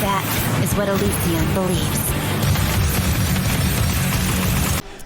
That is what Elysium believes.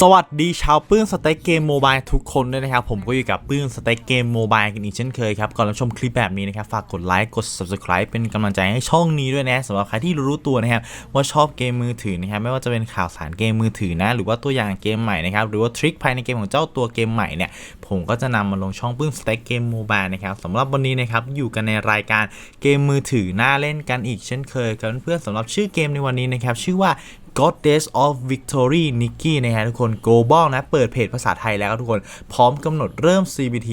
สวัสดีชาวปื้นสเต็กเกมโมบายทุกคนด้วยนะครับ ผมก็อยู่กับปื้นสเต็กเกมโมบายกันอีกเช่นเคยครับ ก่อนรับชมคลิปแบบนี้นะครับ ฝากกดไลค์กด subscribe เป็นกำลังใจให้ช่องนี้ด้วยนะสำหรับใครที่รู้ตัวนะครับ ว่าชอบเกมมือถือนะครับ ไม่ว่าจะเป็นข่าวสารเกมมือถือนะ หรือว่าตัวอย่างเกมใหม่นะครับ หรือว่าทริคภายในเกมของเจ้าตัวเกมใหม่เนี่ยผมก็จะนำมาลงช่องปื้นสเต็กเกมโมบายนะครับสำหรับวันนี้นะครับอยู่กันในรายการเกมมือถือน่าเล่นกันอีกเช่นเคยกับเพื่อนๆสำหรับชื่อเกมในวันนี้นะครับชื่อว่า Goddess of Victory Nikki นะฮะทุกคน global นะ เปิดเพจภาษาไทยแล้วครับทุกคน พร้อมกำหนดเริ่ม CBT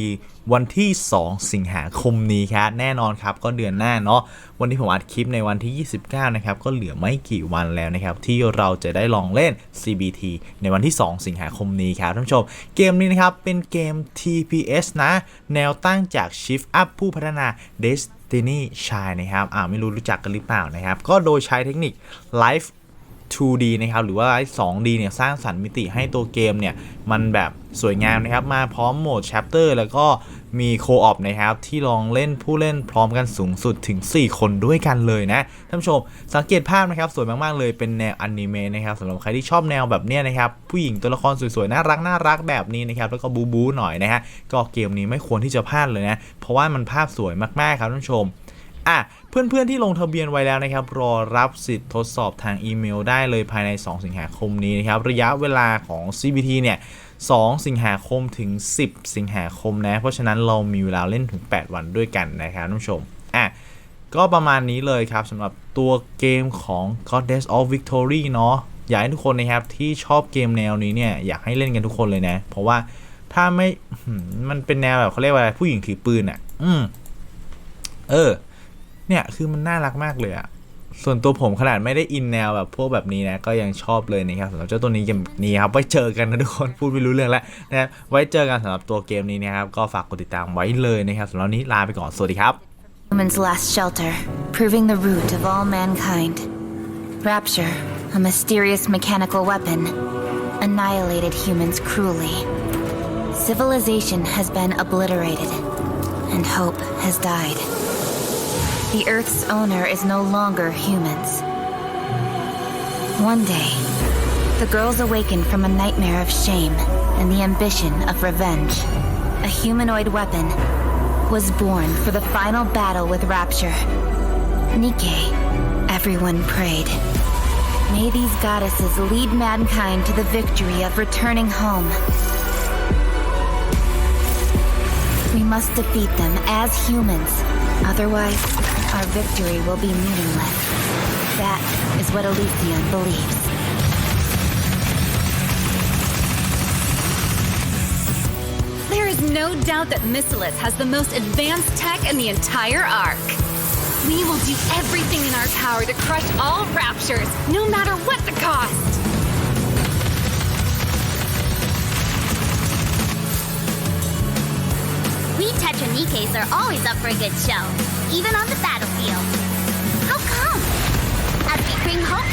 วันที่ 2 สิงหาคมนี้ครับแน่นอนครับ ก็เดือนหน้าเนาะวันที่ผมอัดคลิปในวันที่ 29 นะครับ ก็เหลือไม่กี่วันแล้วนะครับ ที่เราจะได้ลองเล่น CBT ในวันที่ 2 สิงหาคมนี้ครับท่านผู้ชม เกมนี้นะครับ เป็นเกม TPS นะ แนวตั้งจาก Shift Up ผู้พัฒนา Destiny Child นะครับ อ่าไม่รู้รู้จักกันหรือเปล่านะครับ ก็โดยใช้เทคนิค Live 2D นะครับหรือว่า 2D เนี่ยสร้างสรรค์มิติให้ตัวเกมเนี่ยมันแบบสวยงามนะครับมาพร้อมโหมด Chapter แล้วก็มีโคออปนะครับที่ลองเล่นผู้เล่นพร้อมกันสูงสุดถึง 4 คนด้วยกันเลยนะท่านผู้ชมสังเกตภาพนะครับสวยมากๆเลยเป็นแนวอนิเมะนะครับสำหรับใครที่ชอบแนวแบบเนี้ยนะครับผู้หญิงตัวละครสวยๆน่ารักน่ารักแบบนี้นะครับแล้วก็บูบูหน่อยนะฮะก็เกมนี้ไม่ควรที่จะพลาดเลยนะเพราะว่ามันภาพสวยมากๆครับท่านผู้ชม อะเพื่อนๆที่ลงทะเบียนไว้แล้วนะครับ รอรับสิทธิ์ทดสอบทางอีเมลได้เลยภายใน 2 สิงหาคมนี้นะครับ ระยะเวลาของ CBT เนี่ย 2 สิงหาคมถึง 10 สิงหาคมนะ เพราะฉะนั้นเรามีเวลาเล่นถึง 8 วันด้วยกันนะครับท่านผู้ชม อะ ก็ประมาณนี้เลยครับสำหรับตัวเกมของ Goddess of Victory เนาะอยากให้ทุกคนนะครับที่ชอบเกมแนวนี้เนี่ยอยากให้เล่นกันทุกคนเลยนะ เพราะว่าถ้าไม่มันเป็นแนวแบบเขาเรียกว่าอะไรผู้หญิงถือปืนอะ อืมเออ เนี่ยคือมันน่ารักมากเลยอะส่วนตัวผมขนาดไม่ได้อินแนวแบบพวกแบบนี้นะ ก็ยังชอบเลยนะครับสำหรับเจ้าตัวนี้เกมนี้ครับไว้เจอกันนะทุกคนพูดไม่รู้เรื่องแล้วนะครับไว้เจอกันสำหรับตัวเกมนี้นะครับก็ฝากกดติดตามไว้เลยนะครับสำหรับนนี้ลาไปก่อนสวัสดีครับ Human's last shelter, proving the root of all mankind. Rapture, a mysterious mechanical weapon, annihilated humans cruelly. Civilization has been obliterated, and hope has died. The Earth's owner is no longer humans. One day, the girls awaken from a nightmare of shame and the ambition of revenge. A humanoid weapon was born for the final battle with Rapture. Nike, everyone prayed. May these goddesses lead mankind to the victory of returning home. We must defeat them as humans, otherwise, our victory will be meaningless. That is what Elysium believes. There is no doubt that Missilis has the most advanced tech in the entire Ark. We will do everything in our power to crush all raptures, no matter what the cost. We Tetranikes are always up for a good show, even on the battlefield. How come? As we bring hope.